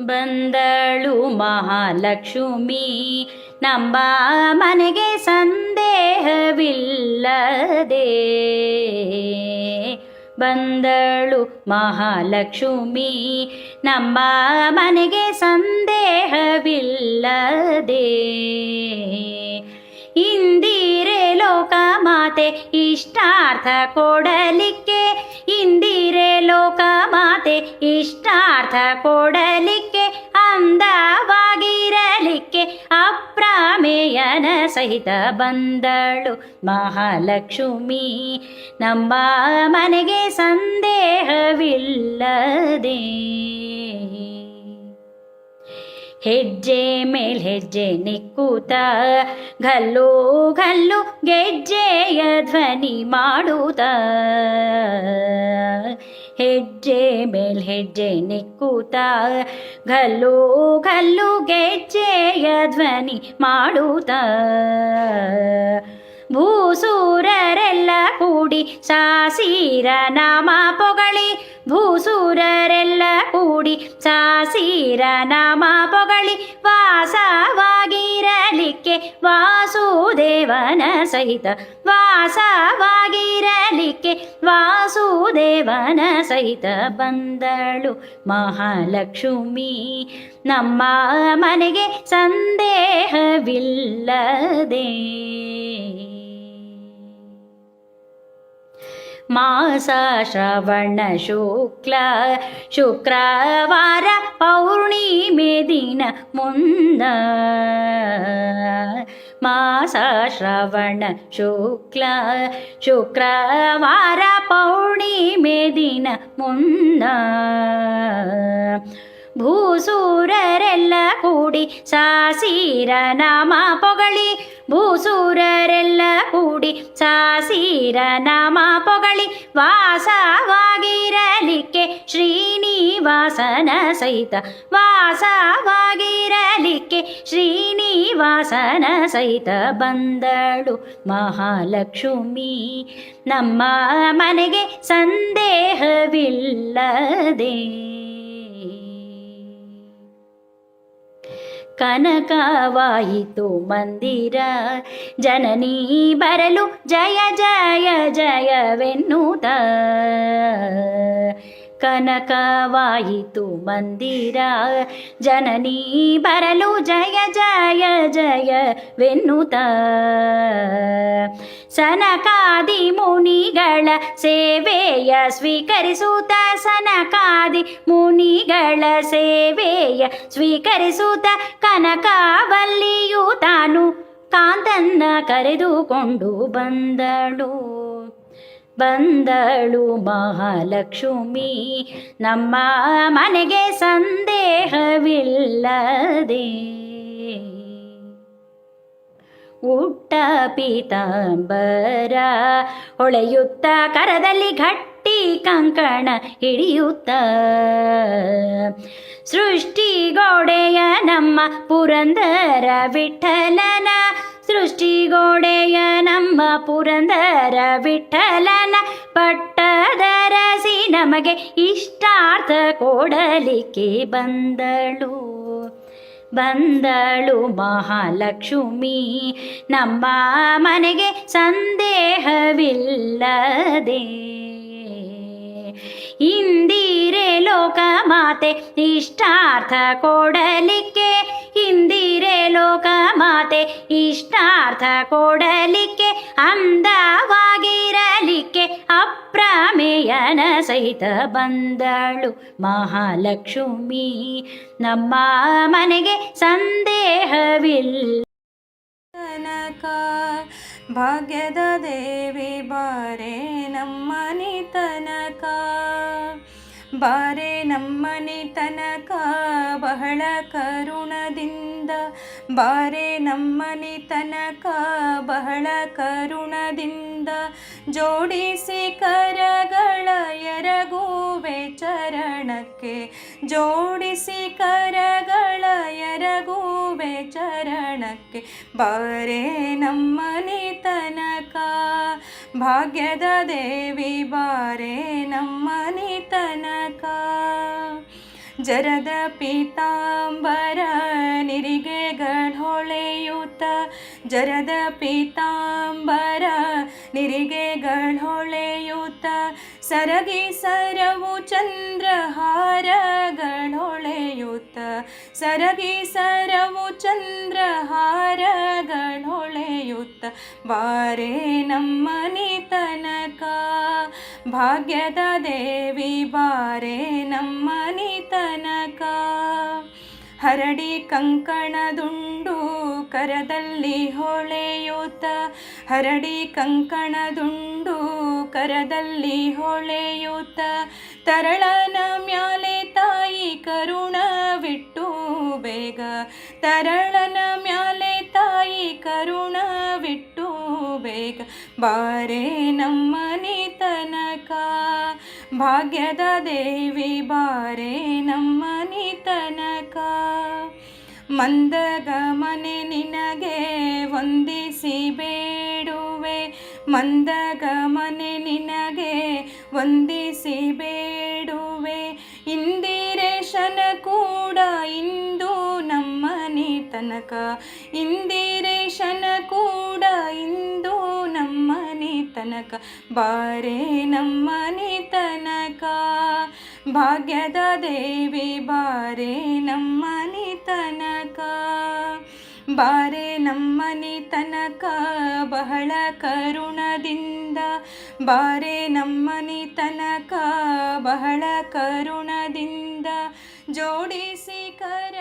ಬಂದಳು ಮಹಾಲಕ್ಷ್ಮಿ ನಂಬ ಮನೆಗೆ ಸಂದೇಹವಿಲ್ಲದೆ. ಬಂದಳು ಮಹಾಲಕ್ಷ್ಮಿ ನಮ್ಮ ಮನೆಗೆ ಸಂದೇಹವಿಲ್ಲದೆ. ಇಂದಿರೆ ಲೋಕ ಮಾತೆ ಇಷ್ಟಾರ್ಥ ಕೊಡಲಿಕ್ಕೆ. ಇಂದಿರೆ ಲೋಕ ಮಾತೆ ಇಷ್ಟಾರ್ಥ ಕೊಡಲಿಕ್ಕೆ, ಅಂದವಾಗಿರಲಿಕ್ಕೆ ಅಪ್ರಾಮೇಯನ ಸಹಿತ ಬಂದಳು ಮಹಾಲಕ್ಷ್ಮಿ. ನಮ್ಮ ಮನೆಗೆ ಸಂದೇಹವಿಲ್ಲದೆ. ಹೆಜ್ಜೆ ಮೇಲ್ ಹೆಜ್ಜೆ ನಿಕ್ಕೂತ. ಘಲ್ಲೋ ಘಲ್ಲು ಗೆಜ್ಜೆಯ ಧ್ವನಿ ಮಾಡುತ್ತ. ಹೆಜ್ಜೆ ಮೇಲ್ ಹೆಜ್ಜೆ ನಿಕ್ಕೂತ. ಘಲ್ಲೋ ಘಲ್ಲು ಗೆಜ್ಜೆಯ ಧ್ವನಿ ಮಾಡುತ್ತ. ಭೂಸೂರರೆಲ್ಲ ಕೂಡಿ ಸಾಸೀರ ನಾಮ ಪೊಗಳಿ. ಭೂಸೂರರೆಲ್ಲ ಕೂಡಿ ಸಾಸೀರ ನಾಮ ಪೊಗಳಿ ವಾಸವಾಗಿರಲಿಕ್ಕೆ ವಾಸುದೇವನ ಸಹಿತ ವಾಸವಾಗಿರಲಿಕ್ಕೆ ವಾಸುದೇವನ ಸಹಿತ ಬಂದಳು ಮಹಾಲಕ್ಷ್ಮಿ. ನಮ್ಮ ಮನೆಗೆ ಸಂದೇಹವಿಲ್ಲದೆ ಮಾಸ ಶ್ರವಣ ಶುಕ್ಲ ಶುಕ್ರವಾರ ಪೌರ್ಣಿಮೆ ದಿನ ಮುನ್ನ ಮಾಸ ಶ್ರವಣ ಶುಕ್ಲ ಶುಕ್ರವಾರ ಪೌರ್ಣಿಮೆ ದಿನ ಮುನ್ನ ಭೂಸೂರರೆಲ್ಲ ಕೂಡಿ ಸಾಸೀರ ನಾಮ ಪೊಗಳಿ ಭೂಸೂರರೆಲ್ಲ ಕೂಡಿ ಸಾಸೀರ ನಮ ಪೊಗಳಿ ವಾಸವಾಗಿರಲಿಕ್ಕೆ ಶ್ರೀನಿವಾಸನ ಸಹಿತ ವಾಸವಾಗಿರಲಿಕ್ಕೆ ಶ್ರೀನಿವಾಸನ ಸಹಿತ ಬಂದಳು ಮಹಾಲಕ್ಷ್ಮಿ. ನಮ್ಮ ಮನೆಗೆ ಸಂದೇಹವಿಲ್ಲದೆ ಕನಕವಾಯಿತು ಮಂದಿರ ಜನನೀ ಬರಲು ಜಯ ಜಯ ಜಯವೆನ್ನುತ್ತ ಕನಕವಾಯಿತು ಮಂದಿರ. ಜನನೀ ಬರಲು ಜಯ ಜಯ ಜಯ ವೆನ್ನುತ ಸನಕಾದಿ ಮುನಿಗಳ ಸೇವೆಯ ಸ್ವೀಕರಿಸುತ್ತ. ಸನಕಾದಿ ಮುನಿಗಳ ಸೇವೆಯ ಸ್ವೀಕರಿಸುತ್ತ. ಕನಕವಲ್ಲಿಯೂ ತಾನು ಕಾಂತನ್ನ ಕರೆದುಕೊಂಡು ಬಂದಳು. ಬಂದಳು ಮಹಾಲಕ್ಷ್ಮಿ. ನಮ್ಮ ಮನೆಗೆ ಸಂದೇಹವಿಲ್ಲದೆ. ಉಟ್ಟ ಪೀತಾಂಬರ ಹೊಳೆಯುತ್ತ ಕರದಲ್ಲಿ ಗಟ್ಟಿ ಕಂಕಣ ಹಿಡಿಯುತ್ತ. ಸೃಷ್ಟಿಗೋಡೆಯ ನಮ್ಮ ಪುರಂದರ ವಿಠಲನ. ಸೃಷ್ಟಿಗೋಡೆಯ ನಮ್ಮ ಪುರಂದರ ವಿಠಲನ ಪಟ್ಟದರಸಿ ನಮಗೆ ಇಷ್ಟಾರ್ಥ ಕೊಡಲಿಕ್ಕೆ ಬಂದಳು. ಬಂದಳು ಮಹಾಲಕ್ಷ್ಮಿ, ನಮ್ಮ ಮನೆಗೆ ಸಂದೇಹವಿಲ್ಲದೆ. ಇಂದಿರೆ ಲೋಕ ಮಾತೆ ಇಷ್ಟಾರ್ಥ ಕೊಡಲಿಕ್ಕೆ, ಇಂದಿರೆ ಲೋಕ ಮಾತೆ ಇಷ್ಟಾರ್ಥ ಕೊಡಲಿಕ್ಕೆ ಅಂದವಾಗಿರಲಿಕ್ಕೆ ಅಪ್ರಮೇಯನ ಸಹಿತ ಬಂದಳು ಮಹಾಲಕ್ಷ್ಮಿ. ನಮ್ಮ ಮನೆಗೆ ಸಂದೇಹವಿಲ್ಲ. ಕನಕ, ಭಾಗ್ಯದ ದೇವಿ, ಬಾರೆ ನಮ್ಮನಿ ತನಕ ಬಾರೆ ನಮ್ಮನಿ ತನಕ ಬಹಳ ಕರುಣದಿಂದ ಬಾರೆ ನಮ್ಮನಿ ತನಕ ಬಹಳ ಕರುಣದಿಂದ ಜೋಡಿಸಿ ಕರಗಳ ಎರಗುವೆ ಚರಣಕ್ಕೆ, ಜೋಡಿಸಿ ಕರಗಳ ಎರಗುವೆ ಚರಣಕ್ಕೆ. ಬಾರೆ ನಮ್ಮನೆ ತನಕ ಭಾಗ್ಯದ ದೇವಿ, ಬಾರೆ ನಮ್ಮನೆ ತನಕ ಜರದ ಪೀತಾಂಬರ ನಿರಿಗೆಗಳೊಳೆಯುತ್ತ. ಜರದ ಪೀತಾಂಬರ ನಿರಿಗೆಗಳೊಳೆಯುತ್ತ. ಸರಗಿ ಸರವು ಚಂದ್ರಹಾರಗಳೊಳೆಯುತ್ತ. ಸರಗಿ ಸರವು ಚಂದ್ರಹಾರಗಳೊಳೆಯುತ್ತ ಬಾರೆ ನಮ್ಮನಿ ಭಾಗ್ಯದ ದೇವಿ, ಬಾರೆ ನಮ್ಮನಿ ತನಕ ಹರಡಿ ಕಂಕಣದುಂಡು ಕರದಲ್ಲಿ ಹೊಳೆಯುತ್ತ. ಹರಡಿ ಕಂಕಣದುಂಡು ಕರದಲ್ಲಿ ಹೊಳೆಯುತ್ತ. ತರಳನ ಮ್ಯಾಲೆ ತಾಯಿ ಕರುಣ ಬಿಟ್ಟು ಬೇಗ. ತರಳನ ಬಾರೆ ನಮ್ಮನಿ ತನಕ ಭಾಗ್ಯದ ದೇವಿ ಬಾರೆ ನಮ್ಮನಿ ತನಕ ಮಂದಗಮನೆ ನಿನಗೆ ವಂದಿಸಿ ಬೇಡುವೆ ಮಂದಗಮನೆ ನಿನಗೆ ವಂದಿಸಿ ಬೇಡುವೆ. ಇಂದಿರೇಶನ ಕೂಡ ಇಂದು ನಮ್ಮನಿ ತನಕ ಇಂದಿರೇಶನ ಕೂಡ ತನಕ, ಬಾರೆ ನಮ್ಮನಿ ತನಕ. ಭಾಗ್ಯದ ದೇವಿ, ಬಾರೆ ನಮ್ಮನಿ ತನಕ. ಬಾರೆ ನಮ್ಮನಿ ತನಕ, ಬಹಳ ಕರುಣದಿಂದ. ಬಾರೆ ನಮ್ಮನಿ ತನಕ, ಬಹಳ ಕರುಣದಿಂದ. ಜೋಡಿಸಿ ಕರ